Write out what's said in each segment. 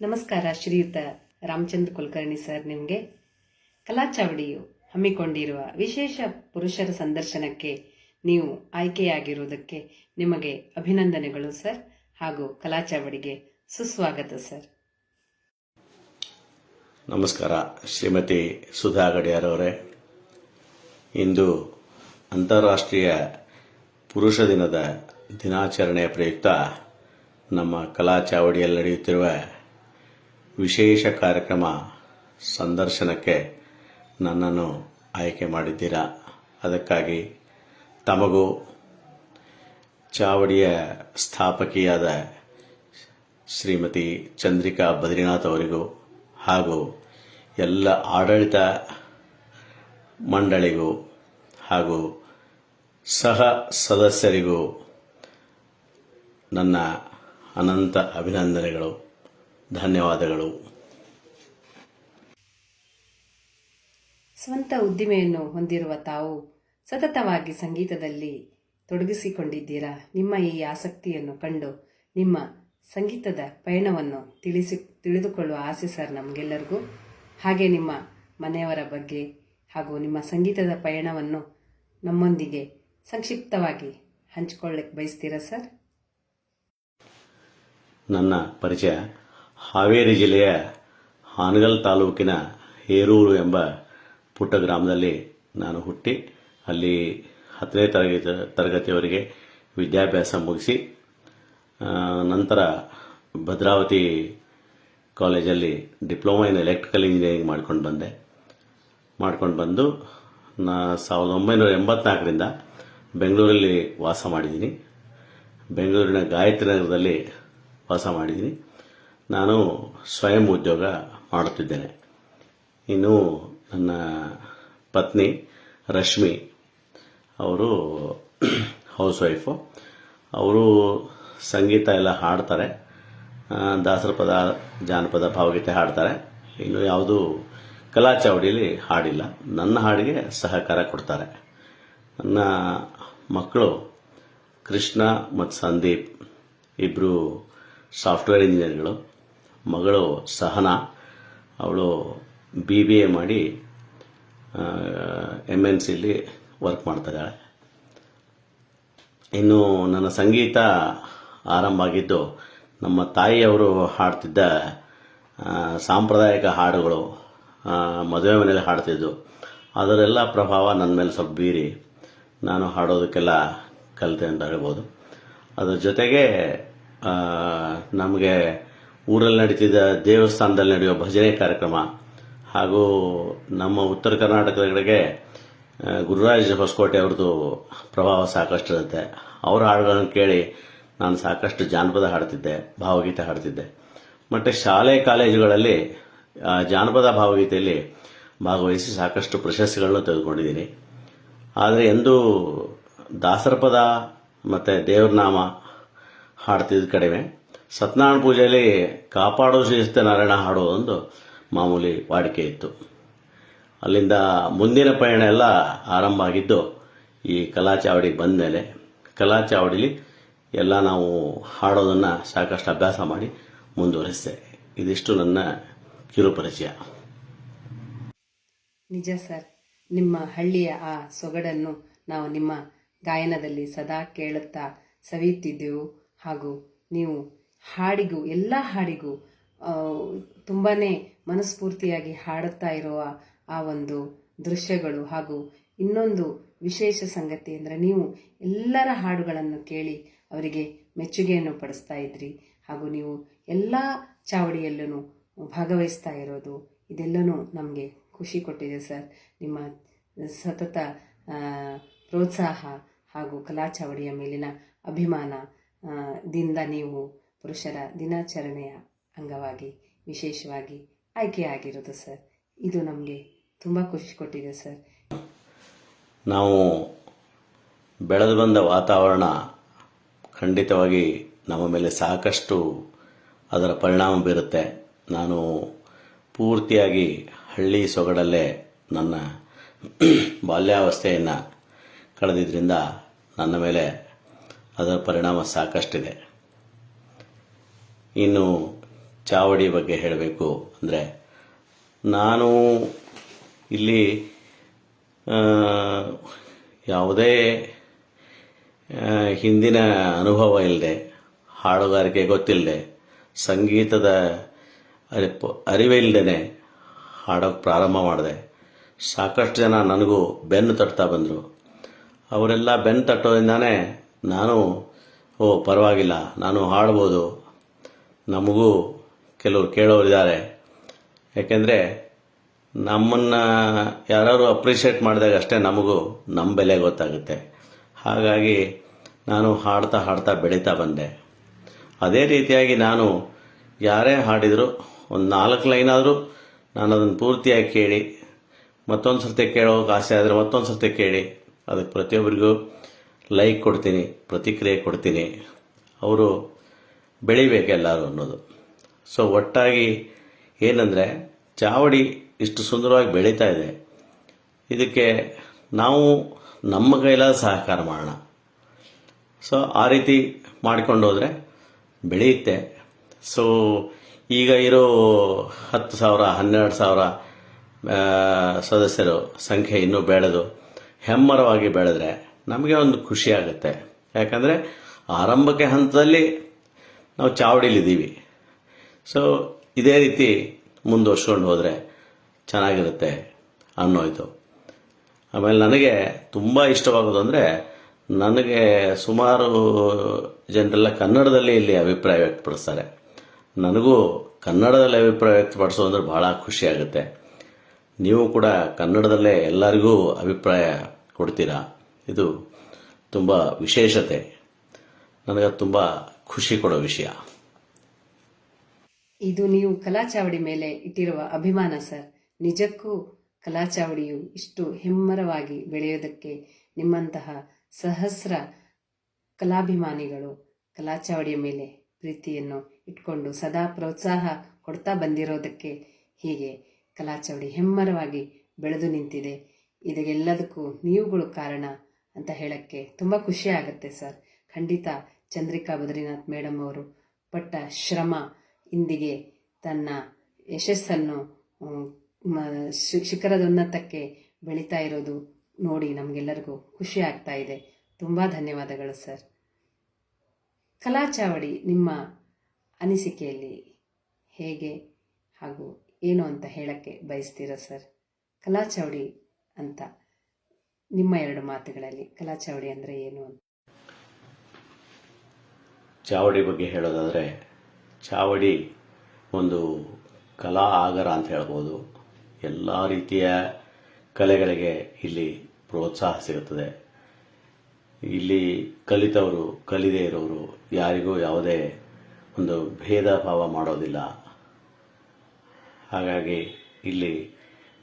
ನಮಸ್ಕಾರ, ಶ್ರೀಯುತ ರಾಮಚಂದ್ರ ಕುಲಕರ್ಣಿ ಸರ್ ನಿಮಗೆ. ಕಲಾಚಾವಡಿಯು ಹಮ್ಮಿಕೊಂಡಿರುವ ವಿಶೇಷ ಪುರುಷರ ಸಂದರ್ಶನಕ್ಕೆ ನೀವು ಆಯ್ಕೆಯಾಗಿರುವುದಕ್ಕೆ ನಿಮಗೆ ಅಭಿನಂದನೆಗಳು ಸರ್, ಹಾಗೂ ಕಲಾಚಾವಡಿಗೆ ಸುಸ್ವಾಗತ ಸರ್. ನಮಸ್ಕಾರ, ಶ್ರೀಮತಿ ಸುಧಾ ಗಡಿಯಾರವರೇ ಇಂದು ಅಂತಾರಾಷ್ಟ್ರೀಯ ಪುರುಷ ದಿನದ ದಿನಾಚರಣೆಯ ಪ್ರಯುಕ್ತ ನಮ್ಮ ಕಲಾ ಚಾವಡಿಯಲ್ಲಿ ನಡೆಯುತ್ತಿರುವ ವಿಶೇಷ ಕಾರ್ಯಕ್ರಮ ಸಂದರ್ಶನಕ್ಕೆ ನನ್ನನ್ನು ಆಯ್ಕೆ ಮಾಡಿದ್ದೀರಾ? ಅದಕ್ಕಾಗಿ ತಮಗೂ ಚಾವಡಿಯ ಸ್ಥಾಪಕಿಯಾದ ಶ್ರೀಮತಿ ಚಂದ್ರಿಕಾ ಬದ್ರಿನಾಥ್ ಅವರಿಗೂ ಹಾಗೂ ಎಲ್ಲ ಆಡಳಿತ ಮಂಡಳಿಗೂ ಹಾಗೂ ಸಹ ಸದಸ್ಯರಿಗೂ ನನ್ನ ಅನಂತ ಅಭಿನಂದನೆಗಳು. ಧನ್ಯವಾದಗಳು. ಸ್ವಂತ ಉದ್ದಿಮೆಯನ್ನು ಹೊಂದಿರುವ ತಾವು ಸತತವಾಗಿ ಸಂಗೀತದಲ್ಲಿ ತೊಡಗಿಸಿಕೊಂಡಿದ್ದೀರಾ? ನಿಮ್ಮ ಈ ಆಸಕ್ತಿಯನ್ನು ಕಂಡು ನಿಮ್ಮ ಸಂಗೀತದ ಪಯಣವನ್ನು ತಿಳಿಸಿ ತಿಳಿದುಕೊಳ್ಳುವ ಆಸೆ ಸರ್ ನಮಗೆಲ್ಲರಿಗೂ. ಹಾಗೆ ನಿಮ್ಮ ಮನೆಯವರ ಬಗ್ಗೆ ಹಾಗೂ ನಿಮ್ಮ ಸಂಗೀತದ ಪಯಣವನ್ನು ನಮ್ಮೊಂದಿಗೆ ಸಂಕ್ಷಿಪ್ತವಾಗಿ ಹಂಚಿಕೊಳ್ಳಕ್ಕೆ ಬಯಸ್ತೀರಾ ಸರ್? ನನ್ನ ಪರಿಚಯ ಹಾವೇರಿ ಜಿಲ್ಲೆಯ ಹಾನಗಲ್ ತಾಲೂಕಿನ ಹೇರೂರು ಎಂಬ ಪುಟ್ಟ ಗ್ರಾಮದಲ್ಲಿ ನಾನು ಹುಟ್ಟಿ ಅಲ್ಲಿ ಹತ್ತನೇ ತರಗತಿ ತರಗತಿಯವರೆಗೆ ವಿದ್ಯಾಭ್ಯಾಸ ಮುಗಿಸಿ ನಂತರ ಭದ್ರಾವತಿ ಕಾಲೇಜಲ್ಲಿ ಡಿಪ್ಲೊಮಾ ಇನ್ ಎಲೆಕ್ಟ್ರಿಕಲ್ ಇಂಜಿನಿಯರಿಂಗ್ ಮಾಡ್ಕೊಂಡು ಬಂದೆ. ಮಾಡ್ಕೊಂಡು ಬಂದು ನಾ ಸಾವಿರದ ಒಂಬೈನೂರ ಎಂಬತ್ನಾಲ್ಕರಿಂದ ಬೆಂಗಳೂರಲ್ಲಿ ವಾಸ ಮಾಡಿದ್ದೀನಿ. ಬೆಂಗಳೂರಿನ ಗಾಯತ್ರಿ ನಗರದಲ್ಲಿ ವಾಸ ಮಾಡಿದ್ದೀನಿ. ನಾನು ಸ್ವಯಂ ಉದ್ಯೋಗ ಮಾಡುತ್ತಿದ್ದೇನೆ. ಇನ್ನು ನನ್ನ ಪತ್ನಿ ರಶ್ಮಿ, ಅವರು ಹೌಸ್ ವೈಫು. ಅವರು ಸಂಗೀತ ಎಲ್ಲ ಹಾಡ್ತಾರೆ. ದಾಸರ ಪದ ಜಾನಪದ, ಭಾವಗೀತೆ ಹಾಡ್ತಾರೆ. ಇನ್ನು ಯಾವುದು ಕಲಾ ಚಾವಡಿಯಲ್ಲಿ ಹಾಡಿಲ್ಲ. ನನ್ನ ಹಾಡಿಗೆ ಸಹಕಾರ ಕೊಡ್ತಾರೆ. ನನ್ನ ಮಕ್ಕಳು ಕೃಷ್ಣ ಮತ್ತು ಸಂದೀಪ್ ಇಬ್ಬರು ಸಾಫ್ಟ್ವೇರ್ ಇಂಜಿನಿಯರ್ಗಳು. ಮಗಳು ಸಹನಾ, ಅವಳು ಬಿ ಬಿ ಎ ಮಾಡಿ ಎಂ ಎನ್ ಸಿಲಿ ವರ್ಕ್ ಮಾಡ್ತಿದ್ದಾಳೆ. ಇನ್ನು ನನ್ನ ಸಂಗೀತ ಆರಂಭ ಆಗಿದ್ದು, ನಮ್ಮ ತಾಯಿಯವರು ಹಾಡ್ತಿದ್ದ ಸಾಂಪ್ರದಾಯಿಕ ಹಾಡುಗಳು ಮದುವೆ ಮನೇಲಿ ಹಾಡ್ತಿದ್ದು ಅದರೆಲ್ಲ ಪ್ರಭಾವ ನನ್ನ ಮೇಲೆ ಸ್ವಲ್ಪ ಬೀರಿ ನಾನು ಹಾಡೋದಕ್ಕೆಲ್ಲ ಕಲಿತೆ ಅಂತ ಹೇಳ್ಬೋದು. ಅದ್ರ ಜೊತೆಗೆ ನಮಗೆ ಊರಲ್ಲಿ ನಡೀತಿದ್ದ ದೇವಸ್ಥಾನದಲ್ಲಿ ನಡೆಯುವ ಭಜನೆ ಕಾರ್ಯಕ್ರಮ ಹಾಗೂ ನಮ್ಮ ಉತ್ತರ ಕರ್ನಾಟಕದ ಕಡೆಗೆ ಗುರುರಾಜ ಹೊಸಕೋಟೆ ಅವ್ರದ್ದು ಪ್ರಭಾವ ಸಾಕಷ್ಟು ಇರುತ್ತೆ ಅವರ ಹಾಡುಗಳನ್ನು ಕೇಳಿ ನಾನು ಸಾಕಷ್ಟು ಜಾನಪದ ಹಾಡ್ತಿದ್ದೆ, ಭಾವಗೀತೆ ಹಾಡ್ತಿದ್ದೆ. ಮತ್ತು ಶಾಲೆ, ಕಾಲೇಜುಗಳಲ್ಲಿ ಜಾನಪದ ಭಾವಗೀತೆಯಲ್ಲಿ ಭಾಗವಹಿಸಿ ಸಾಕಷ್ಟು ಪ್ರಶಸ್ತಿಗಳನ್ನು ತೆಗೆದುಕೊಂಡಿದ್ದೀನಿ. ಆದರೆ ಎಂದು ದಾಸರ ಪದ ಮತ್ತು ದೇವ್ರನಾಮ ಹಾಡ್ತಿದ್ದು ಕಡಿಮೆ. ಸತ್ಯನಾರಾಯಣ ಪೂಜೆಯಲ್ಲಿ ಕಾಪಾಡೋ ಶ್ರೀಸ್ತೆ ನಾರಾಯಣ ಹಾಡೋದೊಂದು ಮಾಮೂಲಿ ವಾಡಿಕೆ ಇತ್ತು. ಅಲ್ಲಿಂದ ಮುಂದಿನ ಪಯಣ ಎಲ್ಲ ಆರಂಭ ಆಗಿದ್ದು, ಈ ಕಲಾ ಚಾವಡಿಗೆ ಬಂದ ಮೇಲೆ ಕಲಾ ಚಾವಡಿಲಿ ಎಲ್ಲ ನಾವು ಹಾಡೋದನ್ನು ಸಾಕಷ್ಟು ಅಭ್ಯಾಸ ಮಾಡಿ ಮುಂದುವರಿಸಿದೆ. ಇದಿಷ್ಟು ನನ್ನ ಕಿರು ಪರಿಚಯ. ನಿಜ ಸರ್, ನಿಮ್ಮ ಹಳ್ಳಿಯ ಆ ಸೊಗಡನ್ನು ನಾವು ನಿಮ್ಮ ಗಾಯನದಲ್ಲಿ ಸದಾ ಕೇಳುತ್ತಾ ಸವಿಯುತ್ತಿದ್ದೆವು. ಹಾಗೂ ನೀವು ಹಾಡಿಗೂ, ಎಲ್ಲ ಹಾಡಿಗೂ ತುಂಬಾ ಮನಸ್ಫೂರ್ತಿಯಾಗಿ ಹಾಡುತ್ತಾ ಇರುವ ಆ ಒಂದು ದೃಶ್ಯಗಳು ಹಾಗೂ ಇನ್ನೊಂದು ವಿಶೇಷ ಸಂಗತಿ ಅಂದರೆ ನೀವು ಎಲ್ಲರ ಹಾಡುಗಳನ್ನು ಕೇಳಿ ಅವರಿಗೆ ಮೆಚ್ಚುಗೆಯನ್ನು ಪಡಿಸ್ತಾ ಇದ್ರಿ ಹಾಗೂ ನೀವು ಎಲ್ಲ ಚಾವಡಿಯಲ್ಲೂ ಭಾಗವಹಿಸ್ತಾ ಇರೋದು, ಇದೆಲ್ಲನೂ ನಮಗೆ ಖುಷಿ ಕೊಟ್ಟಿದೆ ಸರ್. ನಿಮ್ಮ ಸತತ ಪ್ರೋತ್ಸಾಹ ಹಾಗೂ ಕಲಾ ಚಾವಡಿಯ ಮೇಲಿನ ಅಭಿಮಾನ ದಿಂದ ನೀವು ಪುರುಷರ ದಿನಾಚರಣೆಯ ಅಂಗವಾಗಿ ವಿಶೇಷವಾಗಿ ಆಯ್ಕೆಯಾಗಿರೋದು ಸರ್. ಇದು ನಮಗೆ ತುಂಬ ಖುಷಿ ಕೊಟ್ಟಿದೆ, ಸರ್. ನಾವು ಬೆಳೆದು ಬಂದ ವಾತಾವರಣ ಖಂಡಿತವಾಗಿ ನಮ್ಮ ಮೇಲೆ ಸಾಕಷ್ಟು ಅದರ ಪರಿಣಾಮ ಬೀರುತ್ತೆ. ನಾನು ಪೂರ್ತಿಯಾಗಿ ಹಳ್ಳಿ ಸೊಗಡಲ್ಲೇ ನನ್ನ ಬಾಲ್ಯಾವಸ್ಥೆಯನ್ನು ಕಳೆದಿದ್ದರಿಂದ ನನ್ನ ಮೇಲೆ ಅದರ ಪರಿಣಾಮ ಸಾಕಷ್ಟಿದೆ. ಇನ್ನು ಚಾವಡಿ ಬಗ್ಗೆ ಹೇಳಬೇಕು ಅಂದರೆ ನಾನು ಇಲ್ಲಿ ಯಾವುದೇ ಹಿಂದಿನ ಅನುಭವ ಇಲ್ಲದೆ ಹಾಡುಗಾರಿಕೆ ಗೊತ್ತಿಲ್ಲದೆ ಸಂಗೀತದ ಅರಿವೇ ಅರಿವಿಲ್ಲದೆ ಹಾಡೋಕ್ಕೆ ಪ್ರಾರಂಭ ಮಾಡಿದೆ. ಸಾಕಷ್ಟು ಜನ ನನಗೂ ಬೆನ್ನು ತಟ್ತಾ ಬಂದರು. ಅವರೆಲ್ಲ ಬೆನ್ನು ತಟ್ಟೋದ್ರಿಂದಾನೇ ನಾನು, ಓ, ಪರವಾಗಿಲ್ಲ, ನಾನು ಹಾಡ್ಬೋದು ನಮಗೂ ಕೆಲವರು ಕೇಳೋರಿದ್ದಾರೆ. ಯಾಕೆಂದರೆ ನಮ್ಮನ್ನು ಯಾರು ಅಪ್ರಿಷಿಯೇಟ್ ಮಾಡಿದಾಗ ಅಷ್ಟೇ ನಮಗೂ ನಮ್ಮ ಬೆಲೆ ಗೊತ್ತಾಗುತ್ತೆ. ಹಾಗಾಗಿ ನಾನು ಹಾಡ್ತಾ ಹಾಡ್ತಾ ಬೆಳೀತಾ ಬಂದೆ. ಅದೇ ರೀತಿಯಾಗಿ ನಾನು ಯಾರೇ ಹಾಡಿದರೂ ಒಂದು ನಾಲ್ಕು ಲೈನ್ ಆದರೂ ನಾನು ಅದನ್ನು ಪೂರ್ತಿಯಾಗಿ ಕೇಳಿ ಮತ್ತೊಂದು ಸರ್ತಿ ಕೇಳೋಕೆ ಆಸೆ ಆದರೆ ಮತ್ತೊಂದು ಸರ್ತಿ ಕೇಳಿ, ಅದಕ್ಕೆ ಪ್ರತಿಯೊಬ್ಬರಿಗೂ ಲೈಕ್ ಕೊಡ್ತೀನಿ, ಪ್ರತಿಕ್ರಿಯೆ ಕೊಡ್ತೀನಿ. ಅವರು ಬೆಳಿಬೇಕು ಎಲ್ಲರೂ ಅನ್ನೋದು. ಸೊ ಒಟ್ಟಾಗಿ ಏನಂದರೆ, ಚಾವಡಿ ಇಷ್ಟು ಸುಂದರವಾಗಿ ಬೆಳೀತಾ ಇದೆ. ಇದಕ್ಕೆ ನಾವು ನಮ್ಮ ಕೈಲಾದ ಸಹಕಾರ ಮಾಡೋಣ. ಸೊ ಆ ರೀತಿ ಮಾಡ್ಕೊಂಡು ಹೋದರೆ ಬೆಳೆಯುತ್ತೆ. ಸೊ ಈಗ ಇರೋ ಹತ್ತು ಸಾವಿರ, ಹನ್ನೆರಡು ಸಾವಿರ ಸದಸ್ಯರು ಸಂಖ್ಯೆ ಇನ್ನೂ ಬೆಳೆದು ಹೆಮ್ಮರವಾಗಿ ಬೆಳೆದ್ರೆ ನಮಗೆ ಒಂದು ಖುಷಿಯಾಗುತ್ತೆ ಯಾಕಂದರೆ, ಆರಂಭಕ್ಕೆ ಹಂತದಲ್ಲಿ ನಾವು ಚಾವಡಿಲಿದ್ದೀವಿ. ಸೊ ಇದೇ ರೀತಿ ಮುಂದುವರ್ಸ್ಕೊಂಡು ಹೋದರೆ ಚೆನ್ನಾಗಿರುತ್ತೆ ಅನ್ನೋಯ್ತು ಆಮೇಲೆ ನನಗೆ ತುಂಬ ಇಷ್ಟವಾಗೋದು ಅಂದರೆ ನನಗೆ ಸುಮಾರು ಜನರೆಲ್ಲ ಕನ್ನಡದಲ್ಲಿ ಇಲ್ಲಿ ಅಭಿಪ್ರಾಯ ವ್ಯಕ್ತಪಡಿಸ್ತಾರೆ. ನನಗೂ ಕನ್ನಡದಲ್ಲಿ ಅಭಿಪ್ರಾಯ ವ್ಯಕ್ತಪಡಿಸೋದು ಅಂದರೆ ಭಾಳ ಖುಷಿಯಾಗುತ್ತೆ ನೀವು ಕೂಡ ಕನ್ನಡದಲ್ಲೇ ಎಲ್ಲರಿಗೂ ಅಭಿಪ್ರಾಯ ಕೊಡ್ತೀರಾ? ಇದು ತುಂಬ ವಿಶೇಷತೆ. ನನಗೆ ತುಂಬ ಖುಷಿ ಕೊಡೋ ವಿಷಯ. ಇದು ನೀವು ಕಲಾಚಾವಡಿ ಮೇಲೆ ಇಟ್ಟಿರುವ ಅಭಿಮಾನ, ಸರ್. ನಿಜಕ್ಕೂ ಕಲಾಚಾವಡಿಯು ಇಷ್ಟು ಹೆಮ್ಮರವಾಗಿ ಬೆಳೆಯೋದಕ್ಕೆ ನಿಮ್ಮಂತಹ ಸಹಸ್ರ ಕಲಾಭಿಮಾನಿಗಳು ಕಲಾಚಾವಡಿಯ ಮೇಲೆ ಪ್ರೀತಿಯನ್ನು ಇಟ್ಕೊಂಡು ಸದಾ ಪ್ರೋತ್ಸಾಹ ಕೊಡ್ತಾ ಬಂದಿರೋದಕ್ಕೆ ಹೀಗೆ ಕಲಾಚಾವಡಿ ಹೆಮ್ಮರವಾಗಿ ಬೆಳೆದು ನಿಂತಿದೆ. ಇದಕ್ಕೆಲ್ಲದಕ್ಕೂ ನೀವುಗಳು ಕಾರಣ ಅಂತ ಹೇಳಕ್ಕೆ ತುಂಬ ಖುಷಿ ಆಗುತ್ತೆ, ಸರ್. ಖಂಡಿತ ಚಂದ್ರಿಕಾ ಬದ್ರಿನಾಥ್ ಮೇಡಮ್ ಅವರು ಪಟ್ಟ ಶ್ರಮ ಇಂದಿಗೆ ತನ್ನ ಯಶಸ್ಸನ್ನು ಶಿಖರದೊನ್ನತಕ್ಕೆ ಬೆಳೀತಾ ಇರೋದು ನೋಡಿ ನಮಗೆಲ್ಲರಿಗೂ ಖುಷಿ ಆಗ್ತಾ ಇದೆ. ತುಂಬ ಧನ್ಯವಾದಗಳು ಸರ್. ಕಲಾಚಾವಡಿ ನಿಮ್ಮ ಅನಿಸಿಕೆಯಲ್ಲಿ ಹೇಗೆ ಹಾಗೂ ಏನು ಅಂತ ಹೇಳಕ್ಕೆ ಬಯಸ್ತೀರಾ ಸರ್? ಕಲಾಚಾವಡಿ ಅಂತ ನಿಮ್ಮ ಎರಡು ಮಾತುಗಳಲ್ಲಿ ಕಲಾಚಾವಡಿ ಅಂದರೆ ಏನು ಅಂತ ಚಾವಡಿ ಬಗ್ಗೆ ಹೇಳೋದಾದರೆ, ಚಾವಡಿ ಒಂದು ಕಲಾ ಆಗರ ಅಂತ ಹೇಳ್ಬೋದು. ಎಲ್ಲ ರೀತಿಯ ಕಲೆಗಳಿಗೆ ಇಲ್ಲಿ ಪ್ರೋತ್ಸಾಹ ಸಿಗುತ್ತದೆ. ಇಲ್ಲಿ ಕಲಿತವರು, ಕಲಿದೇ ಇರೋರು ಯಾರಿಗೂ ಯಾವುದೇ ಒಂದು ಭೇದ ಭಾವ ಮಾಡೋದಿಲ್ಲ. ಹಾಗಾಗಿ ಇಲ್ಲಿ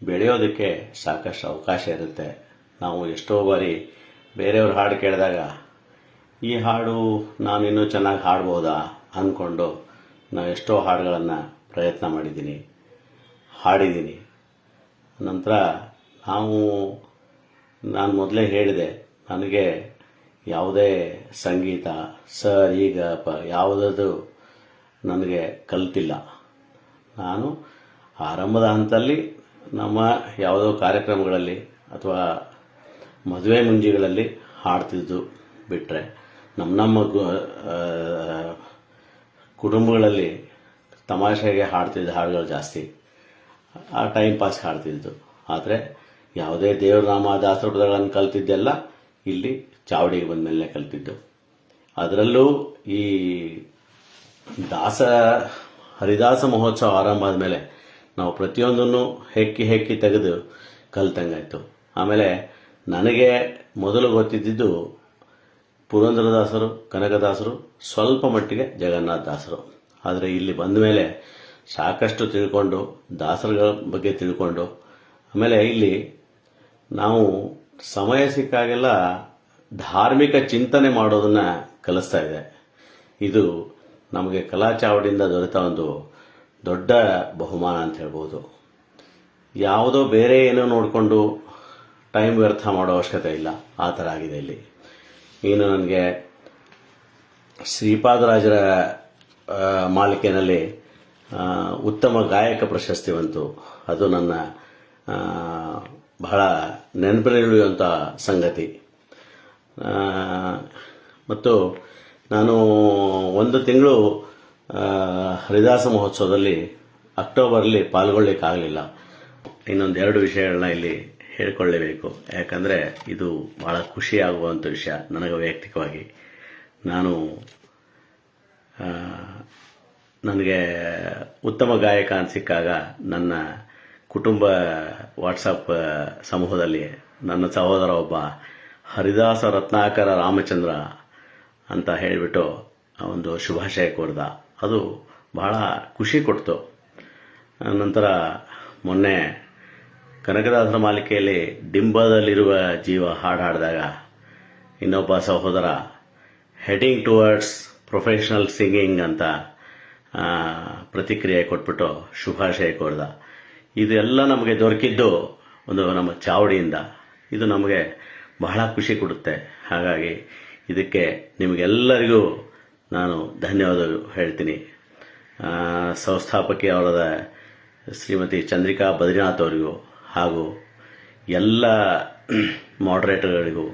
ಬೆಳೆಯೋದಕ್ಕೆ ಸಾಕಷ್ಟು ಅವಕಾಶ ಇರುತ್ತೆ. ನಾವು ಎಷ್ಟೋ ಬಾರಿ ಬೇರೆಯವ್ರ ಹಾಡು ಕೇಳಿದಾಗ ಈ ಹಾಡು ನಾನು ಇನ್ನೂ ಚೆನ್ನಾಗಿ ಹಾಡ್ಬೋದಾ ಅಂದ್ಕೊಂಡು ನಾನು ಎಷ್ಟೋ ಹಾಡುಗಳನ್ನು ಪ್ರಯತ್ನ ಮಾಡಿದ್ದೀನಿ, ಹಾಡಿದ್ದೀನಿ. ನಂತರ ನಾವು, ನಾನು ಮೊದಲೇ ಹೇಳಿದೆ, ನನಗೆ ಯಾವುದೇ ಸಂಗೀತ ಸ ಈಗ ಪ, ಯಾವುದದು ನನಗೆ ಕಲ್ತಿಲ್ಲ. ನಾನು ಆರಂಭದ ಹಂತದಲ್ಲಿ ನಮ್ಮ ಯಾವುದೋ ಕಾರ್ಯಕ್ರಮಗಳಲ್ಲಿ ಅಥವಾ ಮದುವೆ ಮುಂಜಿಗಳಲ್ಲಿ ಹಾಡ್ತಿದ್ದು ಬಿಟ್ಟರೆ ನಮ್ಮ ನಮ್ಮ ಕುಟುಂಬಗಳಲ್ಲಿ ತಮಾಷೆಗೆ ಹಾಡ್ತಿದ್ದ ಹಾಡುಗಳು ಜಾಸ್ತಿ. ಆ ಟೈಮ್ ಪಾಸ್ ಹಾಡ್ತಿದ್ದು. ಆದರೆ ಯಾವುದೇ ದೇವರನಾಮ ದಾಸರ ಪದಗಳನ್ನು ಕಲ್ತಿದ್ದೆಲ್ಲ ಇಲ್ಲಿ ಚಾವಡಿಗೆ ಬಂದ ಮೇಲೆ ಕಲ್ತಿದ್ದು. ಅದರಲ್ಲೂ ಈ ದಾಸ, ಹರಿದಾಸ ಮಹೋತ್ಸವ ಆರಂಭ ಆದಮೇಲೆ ನಾವು ಪ್ರತಿಯೊಂದನ್ನು ಹೆಕ್ಕಿ ಹೆಕ್ಕಿ ತೆಗೆದು ಕಲ್ತಂಗಾಯಿತು. ಆಮೇಲೆ ನನಗೆ ಮೊದಲು ಗೊತ್ತಿದ್ದಿದ್ದು ಪುರಂದರದಾಸರು ಕನಕದಾಸರು, ಸ್ವಲ್ಪ ಮಟ್ಟಿಗೆ ಜಗನ್ನಾಥ ದಾಸರು. ಆದರೆ ಇಲ್ಲಿ ಬಂದ ಮೇಲೆ ಸಾಕಷ್ಟು ತಿಳ್ಕೊಂಡು, ದಾಸರುಗಳ ಬಗ್ಗೆ ತಿಳ್ಕೊಂಡು, ಆಮೇಲೆ ಇಲ್ಲಿ ನಾವು ಸಮಯ ಸಿಕ್ಕಾಗೆಲ್ಲ ಧಾರ್ಮಿಕ ಚಿಂತನೆ ಮಾಡೋದನ್ನ ಕಲಿಸ್ತಾ ಇದೆ. ಇದು ನಮಗೆ ಕಲಾ ಚಾವಡಿಯಿಂದ ದೊರೆತ ಒಂದು ದೊಡ್ಡ ಬಹುಮಾನ ಅಂತ ಹೇಳ್ಬೋದು. ಯಾವುದೋ ಬೇರೆ ಏನೋ ನೋಡಿಕೊಂಡು ಟೈಮ್ ವ್ಯರ್ಥ ಮಾಡೋ ಅವಶ್ಯಕತೆ ಇಲ್ಲ. ಆ ಥರ ಆಗಿದೆ ಇಲ್ಲಿ. ಇನ್ನು ನನಗೆ ಶ್ರೀಪಾದರಾಜರ ಮಾಲಿಕೆಯಲ್ಲಿ ಉತ್ತಮ ಗಾಯಕ ಪ್ರಶಸ್ತಿ ಬಂತು. ಅದು ನನ್ನ ಬಹಳ ನೆನಪಿನಲ್ಲಿರುವಂಥ ಸಂಗತಿ. ಮತ್ತು ನಾನು ಒಂದು ತಿಂಗಳು ಹರಿದಾಸ ಮಹೋತ್ಸವದಲ್ಲಿ ಅಕ್ಟೋಬರಲ್ಲಿ ಪಾಲ್ಗೊಳ್ಳಿಕ್ಕಾಗಲಿಲ್ಲ. ಇನ್ನೊಂದು ಎರಡು ವಿಷಯಗಳನ್ನ ಇಲ್ಲಿ ಹೇಳ್ಕೊಳ್ಳೇಬೇಕು. ಯಾಕಂದರೆ ಇದು ಭಾಳ ಖುಷಿಯಾಗುವಂಥ ವಿಷಯ, ನನಗೆ ವೈಯಕ್ತಿಕವಾಗಿ. ನಾನು ನನಗೆ ಉತ್ತಮ ಗಾಯಕ ಅನಿಸಿಕ್ಕಾಗ ನನ್ನ ಕುಟುಂಬ ವಾಟ್ಸಪ್ ಸಮೂಹದಲ್ಲಿ ನನ್ನ ಸಹೋದರ ಒಬ್ಬ ಹರಿದಾಸ ರತ್ನಾಕರ ರಾಮಚಂದ್ರ ಅಂತ ಹೇಳಿಬಿಟ್ಟು ಒಂದು ಶುಭಾಶಯ ಕೋರ್ದ. ಅದು ಬಹಳ ಖುಷಿ ಕೊಡ್ತು. ನಂತರ ಮೊನ್ನೆ ಕನಕದಾಸರ ಮಾಲಿಕೆಯಲ್ಲಿ ಡಿಂಬದಲ್ಲಿರುವ ಜೀವ ಹಾಡು ಹಾಡಿದಾಗ ಇನ್ನೊಬ್ಬ ಸಹೋದರ ಹೆಡಿಂಗ್ ಟುವರ್ಡ್ಸ್ ಪ್ರೊಫೆಷನಲ್ ಸಿಂಗಿಂಗ್ ಅಂತ ಪ್ರತಿಕ್ರಿಯೆ ಕೊಟ್ಬಿಟ್ಟು ಶುಭಾಶಯ ಕೋರ್ದ. ಇದೆಲ್ಲ ನಮಗೆ ದೊರಕಿದ್ದು ಒಂದು ನಮ್ಮ ಚಾವಡಿಯಿಂದ. ಇದು ನಮಗೆ ಬಹಳ ಖುಷಿ ಕೊಡುತ್ತೆ. ಹಾಗಾಗಿ ಇದಕ್ಕೆ ನಿಮಗೆಲ್ಲರಿಗೂ ನಾನು ಧನ್ಯವಾದಗಳು ಹೇಳ್ತೀನಿ. ಸಂಸ್ಥಾಪಕಿ ಅವರದ ಶ್ರೀಮತಿ ಚಂದ್ರಿಕಾ ಬದ್ರಿನಾಥ್ ಅವರಿಗೂ. ಹಾಗೂ ಎಲ್ಲ ಮಾಡ್ರೇಟರ್ಗಳಿಗೂ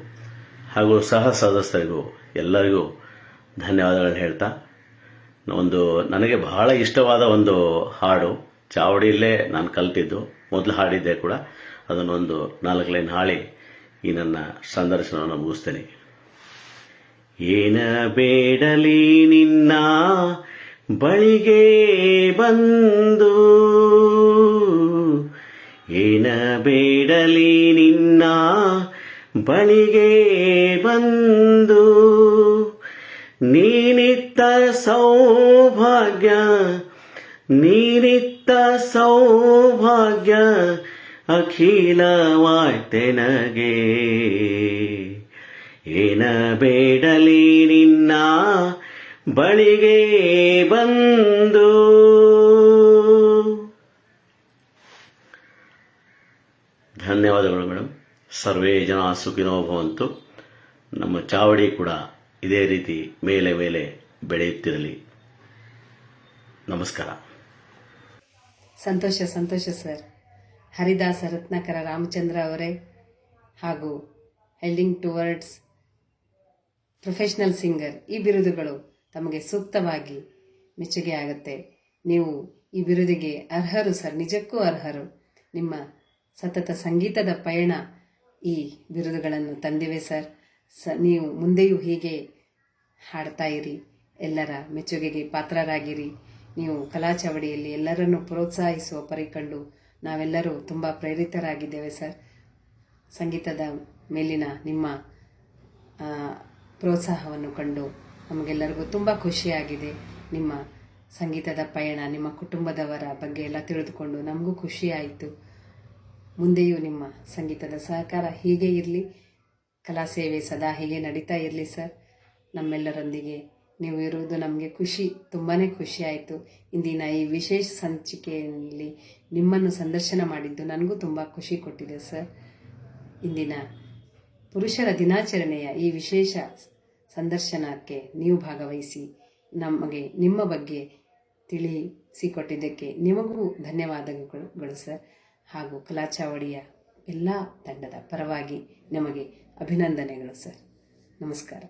ಹಾಗೂ ಸಹ ಸದಸ್ಯರಿಗೂ ಎಲ್ಲರಿಗೂ ಧನ್ಯವಾದಗಳನ್ನು ಹೇಳ್ತಾ, ಒಂದು ನನಗೆ ಬಹಳ ಇಷ್ಟವಾದ ಒಂದು ಹಾಡು ಚಾವಡಿಯಲ್ಲೇ ನಾನು ಕಲ್ತಿದ್ದು, ಮೊದಲು ಹಾಡಿದ್ದೆ ಕೂಡ ಅದನ್ನೊಂದು ನಾಲ್ಕು ಲೈನ್ ಹಾಡಿ ಈ ನನ್ನ ಸಂದರ್ಶನವನ್ನು ಮುಗಿಸ್ತೇನೆ. ಏನ ಬೇಡಲಿ ನಿನ್ನ ಬಳಿಗೆ ಬಂದು ಬೇಡಲಿ ನಿನ್ನ ಬಳಿಗೆ ಬಂದು? ನೀನಿತ್ತ ಸೌಭಾಗ್ಯ ನೀನಿತ್ತ ಸೌಭಾಗ್ಯ ಅಖಿಲವಾಯ್ತೆನಗೆ ಏನ ಬೇಡಲಿ ನಿನ್ನ ಬಳಿಗೆ ಬಂದು? ಧನ್ಯವಾದಗಳು ಮೇಡಮ್ ಸರ್ವೇ ಜನ ಸುಖಿನೋ ಭವಂತು. ನಮ್ಮ ಚಾವಡಿ ಕೂಡ ಇದೇ ರೀತಿ ಮೇಲೆ ಮೇಲೆ ಬೆಳೆಯುತ್ತಿರಲಿ. ನಮಸ್ಕಾರ. ಸಂತೋಷ ಸಂತೋಷ ಸರ್. ಹರಿದಾಸ ರತ್ನಾಕರ ರಾಮಚಂದ್ರ ಅವರೇ ಹಾಗೂ ಹೆಲ್ಡಿಂಗ್ ಟುವರ್ಡ್ಸ್ ಪ್ರೊಫೆಷನಲ್ ಸಿಂಗರ್ ಈ ಬಿರುದುಗಳು ತಮಗೆ ಸೂಕ್ತವಾಗಿ ಮೆಚ್ಚುಗೆ ಆಗುತ್ತೆ. ನೀವು ಈ ಬಿರುದಿಗೆ ಅರ್ಹರು ಸರ್, ನಿಜಕ್ಕೂ ಅರ್ಹರು. ನಿಮ್ಮ ಸತತ ಸಂಗೀತದ ಪಯಣ ಈ ಬಿರುದುಗಳನ್ನು ತಂದಿವೆ, ಸರ್. ಸ, ನೀವು ಮುಂದೆಯೂ ಹೀಗೆ ಹಾಡ್ತಾ ಇರಿ. ಎಲ್ಲರ ಮೆಚ್ಚುಗೆಗೆ ಪಾತ್ರರಾಗಿರಿ. ನೀವು ಕಲಾ ಚವಡಿಯಲ್ಲಿ ಎಲ್ಲರನ್ನು ಪ್ರೋತ್ಸಾಹಿಸುವ ಪರಿ ಕಂಡು ನಾವೆಲ್ಲರೂ ತುಂಬ ಪ್ರೇರಿತರಾಗಿದ್ದೇವೆ, ಸರ್. ಸಂಗೀತದ ಮೇಲಿನ ನಿಮ್ಮ ಪ್ರೋತ್ಸಾಹವನ್ನು ಕಂಡು ನಮಗೆಲ್ಲರಿಗೂ ತುಂಬ ಖುಷಿಯಾಗಿದೆ. ನಿಮ್ಮ ಸಂಗೀತದ ಪಯಣ ನಿಮ್ಮ ಕುಟುಂಬದವರ ಬಗ್ಗೆ ಎಲ್ಲ ತಿಳಿದುಕೊಂಡು ನಮಗೂ ಖುಷಿಯಾಯಿತು. ಮುಂದೆಯೂ ನಿಮ್ಮ ಸಂಗೀತದ ಸಹಕಾರ ಹೀಗೆ ಇರಲಿ. ಕಲಾ ಸೇವೆ ಸದಾ ಹೀಗೆ ನಡೀತಾ ಇರಲಿ, ಸರ್. ನಮ್ಮೆಲ್ಲರೊಂದಿಗೆ ನೀವು ಇರುವುದು ನಮಗೆ ಖುಷಿ ತುಂಬಾ ಖುಷಿ ಆಯಿತು. ಇಂದಿನ ಈ ವಿಶೇಷ ಸಂಚಿಕೆಯಲ್ಲಿ ನಿಮ್ಮನ್ನು ಸಂದರ್ಶನ ಮಾಡಿದ್ದು ನನಗೂ ತುಂಬ ಖುಷಿ ಕೊಟ್ಟಿದೆ, ಸರ್. ಇಂದಿನ ಪುರುಷರ ದಿನಾಚರಣೆಯ ಈ ವಿಶೇಷ ಸಂದರ್ಶನಕ್ಕೆ ನೀವು ಭಾಗವಹಿಸಿ ನಮಗೆ ನಿಮ್ಮ ಬಗ್ಗೆ ತಿಳಿಸಿಕೊಟ್ಟಿದ್ದಕ್ಕೆ ನಿಮಗೂ ಧನ್ಯವಾದಗಳು, ಸರ್. ಹಾಗೂ ಕಲಾಚಾವಡಿಯ ಎಲ್ಲ ತಂಡದ ಪರವಾಗಿ ನಮಗೆ ಅಭಿನಂದನೆಗಳು ಸರ್. ನಮಸ್ಕಾರ.